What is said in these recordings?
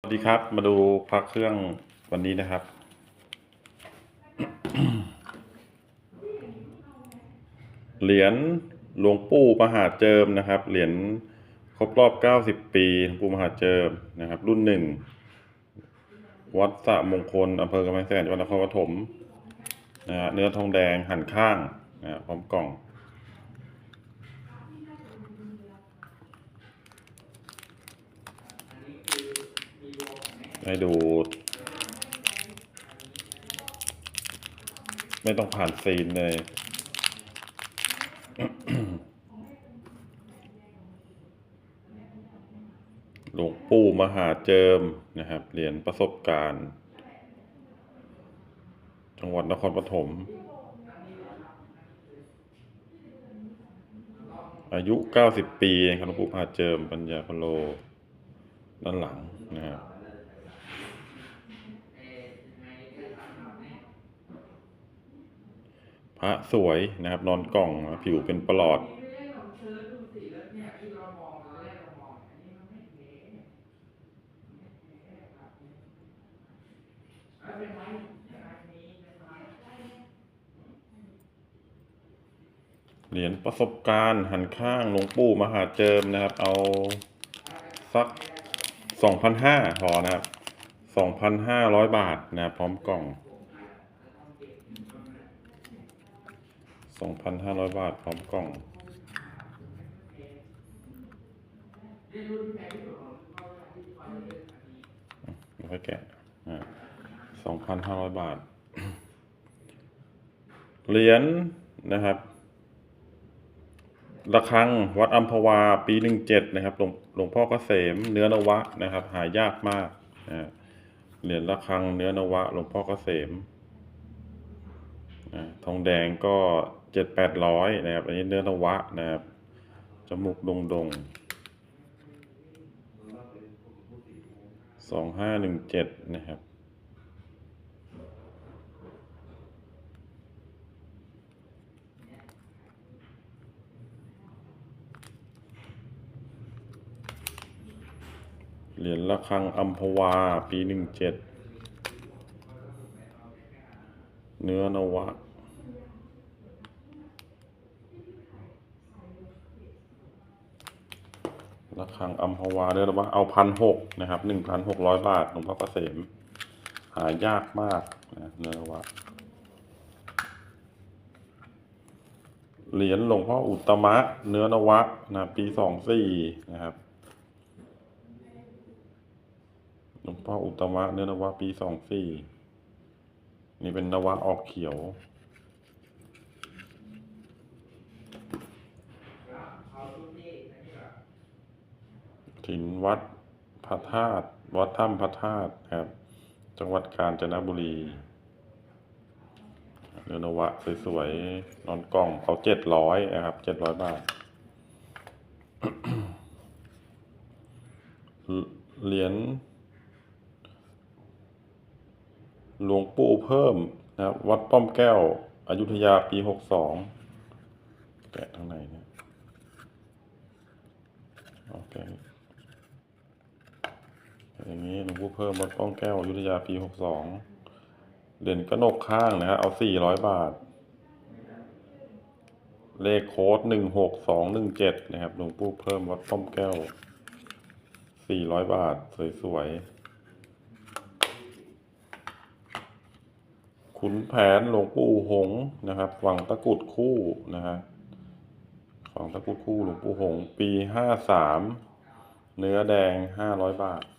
สวัสดีครับ มาดูพักเครื่องวันนี้นะครับ เหรียญหลวงปู่มหาเจิมนะครับ เหรียญครบรอบ90ปีหลวงปู่มหาเจิมนะครับ รุ่นหนึ่ง วัดสะมงคลอำเภอกำแพงแสนจังหวัดนครปฐมนะฮะเนื้อทองแดงหั่นข้างนะฮะพร้อมกล่อง ให้ดู ไม่ต้องผ่านซีนเลยหลวงปู่มหาเจิมนะครับ เหรียญประสบการณ์ จังหวัดนครปฐม อายุ 90 ปีครับหลวงปู่มหาเจิม ปัญญาพโล ด้านหลังนะครับ พระสวยนะครับ นอนกล่องผิวเป็นประหลอดเหรียญประสบการณ์หันข้างหลวงปู่มหาเจิมนะครับ เอาสักสองพันห้าพอนะครับสองพันห้าร้อยบาทนะครับพร้อมกล่อง สองพันห้าร้อยบาทพร้อมกล่องไม่ค่อยแกะสองพันห้าร้อยบาท เหรียญนะครับระฆังวัดอัมพวาปีหนึ่งเจ็ดนะครับหลวงหลวงพ่อเกษมเนื้อนวะนะครับ หายากมากนะเหรียญระฆังเนื้อนวะ หลวงพ่อเกษมนะทองแดงก็ เจ็ดแปดร้อยนะครับ อันนี้เนื้อนวะนะครับ จมูกดงดงสองห้าหนึ่งเจ็ดนะครับ เหรียญระฆังอัมพวา ปีหนึ่งเจ็ด เนื้อนวะ ระฆังอัมพวาเนื้อนวะเอาพันหกนะครับหนึ่งพันหกร้อยบาทหลวงพ่อเกษมหายากมากนะเนื้อนวะเหรียญหลวงพ่ออุตมะ เนื้อนวะนะปีสองสี่นะครับหลวงพ่ออุตมะ เนื้อนวะปีสองสี่นี่เป็นนวะออกเขียว ถิ่นวัดพระธาตุวัดถ้ำพระธาตุครับ จังหวัดกาญจนบุรีเนื้อนวะสวยๆนอนกล่องเขาเจ็ดร้อยนะครับเจ็ดร้อยบาทเหรียญหลวงปู่เพิ่มนะครับ วัดป้อมแก้ว อยุธยาปีหกสองแกะทางไหนเนี่ยโอเค อย่างนี้หลวงปู่เพิ่มวัดป้อมแก้วยุทธยาปีหกสองเด่นกระหนกข้างนะครับเอาสี่ร้อยบาท เลขโค้ดหนึ่งหกสองหนึ่งเจ็ดนะครับหลวงปู่เพิ่มวัดป้อมแก้วสี่ร้อยบาท สวยๆขุนแผนหลวงปู่หงนะครับฝั่งตะกรุดคู่นะฮะฝั่งตะกรุดคู่หลวงปู่หง ปีห้าสามเนื้อแดงห้าร้อยบาท พ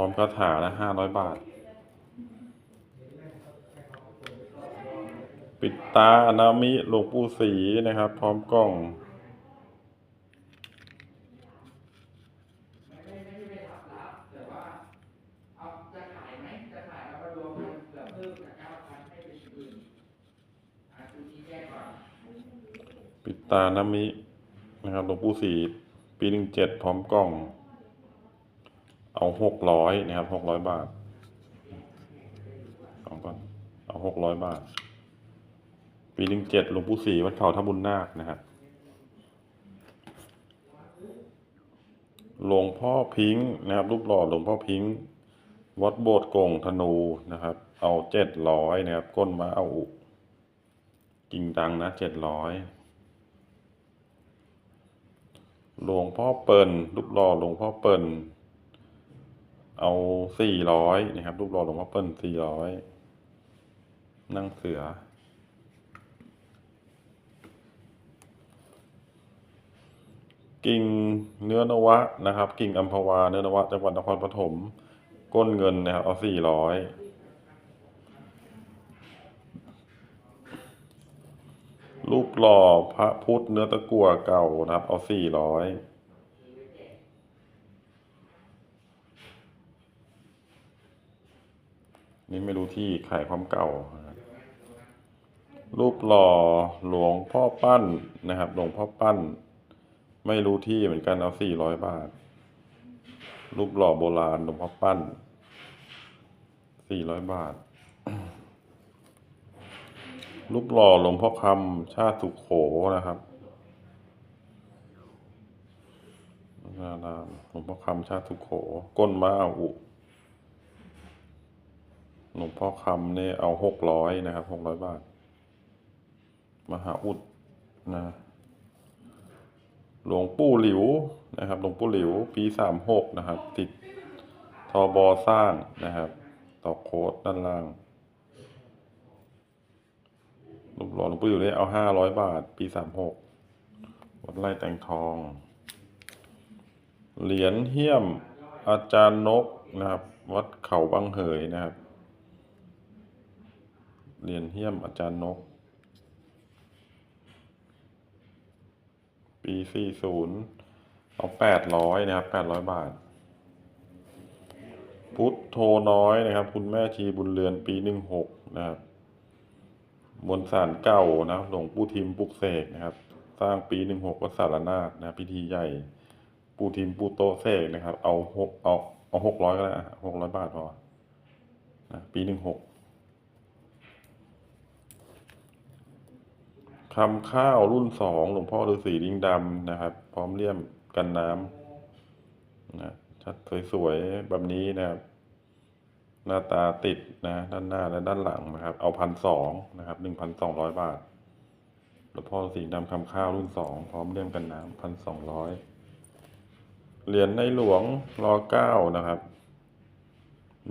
ร้อมคาถาละห้าร้อยบาท ปิดตาอนามิหลวงปู่ศรีนะครับ พร้อมกล้องปิดตานามินะครับหลวงปู่ศรีปีหนึ่งเจ็ดพร้อมกล้อง เอาหกร้อยนะครับหกร้อยบาทเอาก่อนเอาหกร้อยบาท ปีหนึ่งเจ็ดหลวงปู่ศรีวัดเขาท่าบุญนาคนะครับหลวงพ่อพิงค์นะครับ รูปหล่อหลวงพ่อพิงค์วัดโบสถ์โกงธนูนะครับ เอาเจ็ดร้อยนะครับ ก้นมาเอาอุจริงดังนะเจ็ดร้อยหลวงพ่อเปิ่นรูปหล่อหลวงพ่อเปิ่น เอาสี่ร้อยนะครับ รูปหล่อหลวงพ่อเปิ่นสี่ร้อยนั่งเสือ กิ่งเนื้อนวะนะครับ กิ่งอัมพวาเนื้อนวะจังหวัดนครปฐมก้นเงินนะครับ เอาสี่ร้อยรูปหล่อพระพุทธเนื้อตะกั่วเก่านะครับ เอาสี่ร้อย นี่ไม่รู้ที่ขายความเก่า รูปหล่อหลวงพ่อปั้นนะครับ หลวงพ่อปั้น ไม่รู้ที่เหมือนกันเอาสี่ร้อยบาท รูปหล่อโบราณหลวงพ่อปั้นสี่ร้อยบาท รูปหล่อหลวงพ่อคำชาติสุขโขนะครับนารามหลวงพ่อคำชาติสุขโขก้นม้าอุ หลวงพ่อคำเนี่ยเอาหกร้อยนะครับหกร้อยบาท มหาอุดนะหลวงปู่หลิวนะครับ หลวงปู่หลิวปีสามหกนะครับ ติดทอบอสร้างนะครับ ต่อโค้ดด้านล่างหล่อหลวงปู่หลิวเนี่ยเอาห้าร้อยบาท ปีสามหกวัดไร่แตงทอง เหรียญเฮี้ยมอาจารย์นกนะครับ วัดเขาบางเหยนะครับ เรียญเฮี้ยมอาจารย์นก ปีสี่ศูนย์เอาแปดร้อยนะครับแปดร้อยบาท พุทธโทน้อยนะครับ คุณแม่ชีบุญเรือนปีหนึ่งหกนะครับมนต์สารเก่านะครับหลวงปู่ทิมปุกเสกนะครับ สร้างปีหนึ่งหกวัดสารนาถนะพิธีใหญ่ ปู่ทิมปู่โตเสกนะครับ เอาหกเอาเอาหกร้อยก็ได้หกร้อยบาทพอนะปีหนึ่งหก คำข้าวรุ่นสองหลวงพ่อฤาษีลิงดำนะครับ พร้อมเลี่ยมกันน้ำนะชัดสวยๆแบบนี้นะครับ หน้าตาติดนะ ด้านหน้าและด้านหลังนะครับ เอาพันสองนะครับหนึ่งพันสองร้อยบาทหลวงพ่อฤาษีดำคำข้าวรุ่นสองพร้อมเลี่ยมกันน้ำพันสองร้อยเหรียญในหลวงรอเก้านะครับ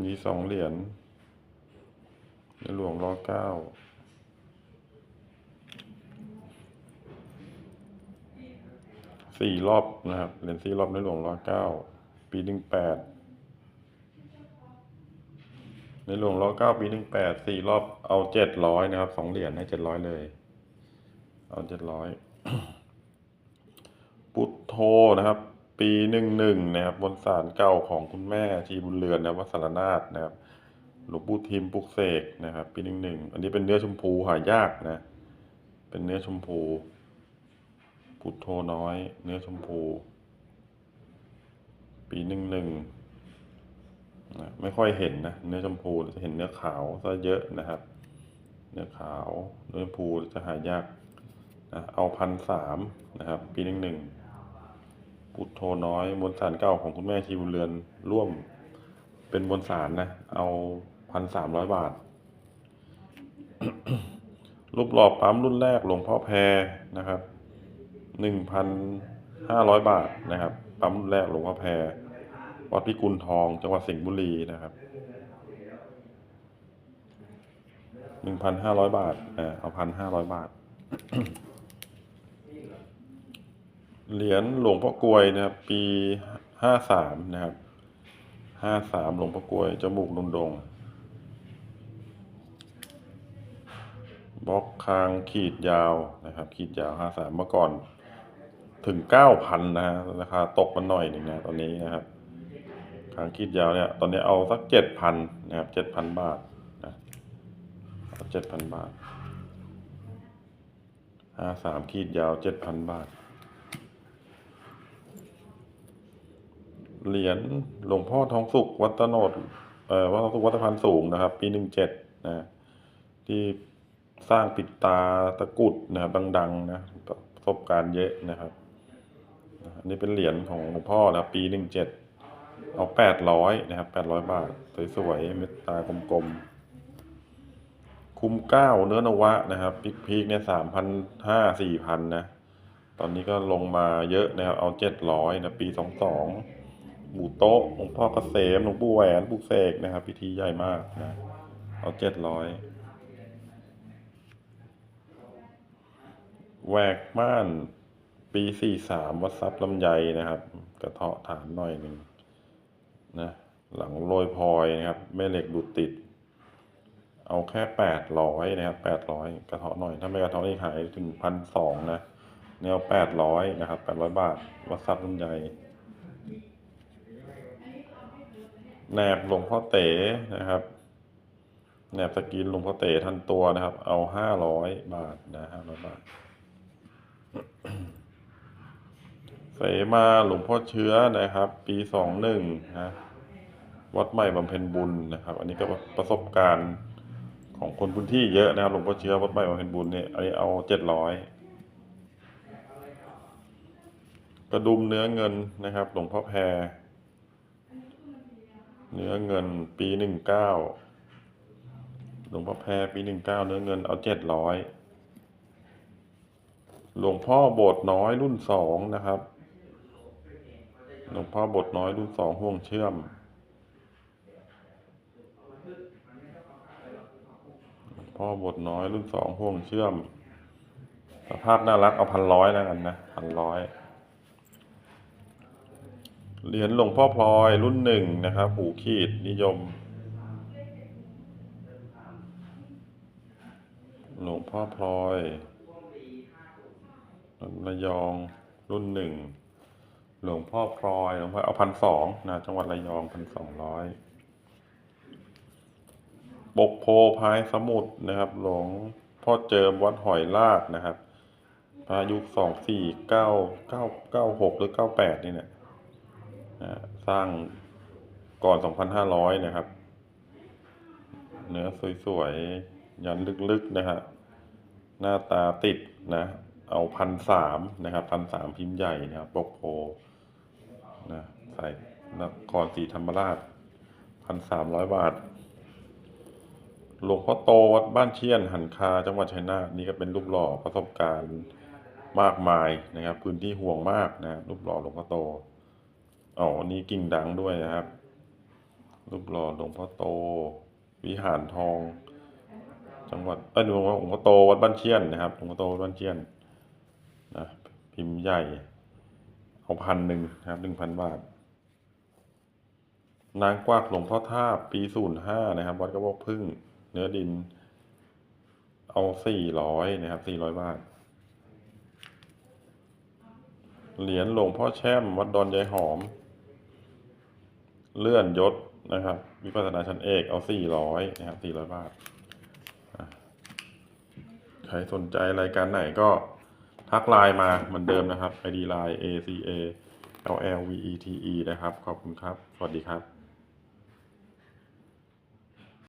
มีสองเหรียญในหลวงรอเก้า สี่รอบนะครับเหรียญสี่รอบในหลวงร้อยเก้าปีหนึ่งแปดในหลวงร้อยเก้าปีหนึ่งแปดสี่รอบเอาเจ็ดร้อยนะครับสองเหรียญให้เจ็ดร้อยเลย เอาเจ็ดร้อยพุทโธนะครับ ปีหนึ่งหนึ่งนะครับ บนศาลเก่าของคุณแม่ชีบุญเรือนนะวัดสารนาถนะครับหลวงปู่ทิมปุกเสกนะครับ ปีหนึ่งหนึ่งอันนี้เป็นเนื้อชมพูหายากนะ เป็นเนื้อชมพู พุทโธน้อย เนื้อชมพู ปีหนึ่งหนึ่งนะไม่ค่อยเห็นนะ เนื้อชมพูจะเห็นเนื้อขาวซะเยอะนะครับ เนื้อขาวเนื้อชมพูจะหายากนะเอาพันสามนะครับ ปีหนึ่งหนึ่งพุทโธน้อยมวลสารเก่าของคุณแม่ชีบุญเรือนร่วมเป็นมวลสารนะ เอาพันสามร้อยบาท รูปหล่อปั๊มรุ่นแรกหลวงพ่อแพรนะครับ หนึ่งพันห้าร้อยบาทนะครับปั๊มรุ่นแรกหลวงพ่อแพรวัดพิกุลทอง จังหวัดสิงห์บุรีนะครับหนึ่งพันห้าร้อยบาทเออเอาพันห้าร้อยบาท เหรียญหลวงพ่อกลวยนะครับ ปีห้าสามนะครับห้าสามหลวงพ่อกลวยจมูกดงดงบล็อกคางขีดยาวนะครับ ขีดยาวห้าสามเมื่อก่อน ถึงเก้าพันนะฮะราคาตกมาหน่อยหนึ่งนะตอนนี้นะครับคางขีดยาวเนี่ย ตอนนี้เอาสักเจ็ดพันนะครับเจ็ดพันบาทนะเอาเจ็ดพันบาทห้าสามขีดยาวเจ็ดพันบาท เหรียญหลวงพ่อทองสุขวัตโนดเอ่อวัดทองสุขวัดตพานสูงนะครับ ปีหนึ่งเจ็ดนะที่สร้างปิดตาตะกุดนะครับดังๆนะประสบการณ์เยอะนะครับ อันนี้เป็นเหรียญของหลวงพ่อนะปีหนึ่งเจ็ดเอาแปดร้อยนะครับแปดร้อยบาท สวยๆเม็ดตากลมๆ คุ้มเก้าเนื้อนวะนะครับพิกพีกเนี่ยสามพันห้าสี่พันนะตอนนี้ก็ลงมาเยอะนะครับ เอาเจ็ดร้อยนะปีสองสองหมู่โต๊ะหลวงพ่อเกษมหลวงปู่แหวนปู่เสกนะครับ พิธีใหญ่มากนะเอาเจ็ดร้อยแหวกม่าน ปีสี่สามวัดทรัพย์ลำไยนะครับ กระเทาะฐานหน่อยหนึ่งนะหลังโรยพลอยนะครับแม่เหล็กดูดติด เอาแค่แปดร้อยนะครับแปดร้อยกระเทาะหน่อย ถ้าไม่กระเทาะนี่ขายถึงพันสองนะแนวแปดร้อยนะครับแปดร้อยบาทวัดทรัพย์ลำไยแหนบหลวงพ่อเต๋นะครับแหนบสกรีนหลวงพ่อเต๋ทันตัวนะครับ เอาห้าร้อยบาทนะห้าร้อยบาท เสมาหลวงพ่อเชื้อนะครับ ปีสองหนึ่งนะวัดใหม่บำเพ็ญบุญนะครับ อันนี้ก็ประสบการณ์ของคนพื้นที่เยอะนะครับหลวงพ่อเชื้อวัดใหม่บำเพ็ญบุญเนี่ยอันนี้เอาเจ็ดร้อยกระดุมเนื้อเงินนะครับ หลวงพ่อแพร เนื้อเงินปีหนึ่งเก้าหลวงพ่อแพรปีหนึ่งเก้าเนื้อเงินเอาเจ็ดร้อยหลวงพ่อโบสน้อยรุ่นสองนะครับ หลวงพ่อบสถ์น้อยรุ่นสองห่วงเชื่อม หลวงพ่อบสถ์น้อยรุ่นสองห่วงเชื่อม สภาพน่ารักเอาพันร้อยแล้วกันนะพันร้อยเหรียญหลวงพ่อพลอยรุ่นหนึ่งนะครับ หูขีดนิยม หลวงพ่อพลอยระยองรุ่นหนึ่ง หลวงพ่อพลอยหลวงพ่อเอาพันสองนะจังหวัดระยองพันสองร้อยปกโพพายสมุทรนะครับ หลวงพ่อเจิมวัดหอยลากนะครับพายุสองสี่เก้าเก้าเก้าหกหรือเก้าแปดนี่เนี่ยสร้างก่อน2,500นะครับ เนื้อสวยๆ ยันลึกๆนะฮะหน้าตาติดนะ เอาพันสามนะครับพันสามพิมพ์ใหญ่นะครับปกโพ นะใส่นครศรีธรรมราชพันสามร้อยบาท หลวงพ่อโตวัดบ้านเชียนหันคาจังหวัดชัยนาทนี่ก็เป็นรูปหล่อประสบการณ์มากมายนะครับ พื้นที่ห่วงมากนะรูปหล่อหลวงพ่อโตอ๋ออันนี้กิ่งดังด้วยนะครับ รูปหล่อหลวงพ่อโต วิหารทอง จังหวัดเอ้ยหลวงพ่อโตวัดบ้านเชียนนะครับหลวงพ่อโตวัดบ้านเชียนนะพิมพ์ใหญ่ เอาพันหนึ่งนะครับหนึ่งพันบาท นางกวักหลวงพ่อท่าปีศูนย์ห้านะครับ วัดกระบอกพึ่ง เนื้อดิน เอาสี่ร้อยนะครับสี่ร้อยบาท เหรียญหลวงพ่อแช่ม วัดดอนยายหอม เลื่อนยศนะครับวิปัสสนาชั้นเอกเอาสี่ร้อยนะครับสี่ร้อยบาท ใครสนใจรายการไหนก็ ทักไลน์มาเหมือนเดิมนะครับ ID ไลน์ ACA LLVETE นะครับ ขอบคุณครับ สวัสดีครับ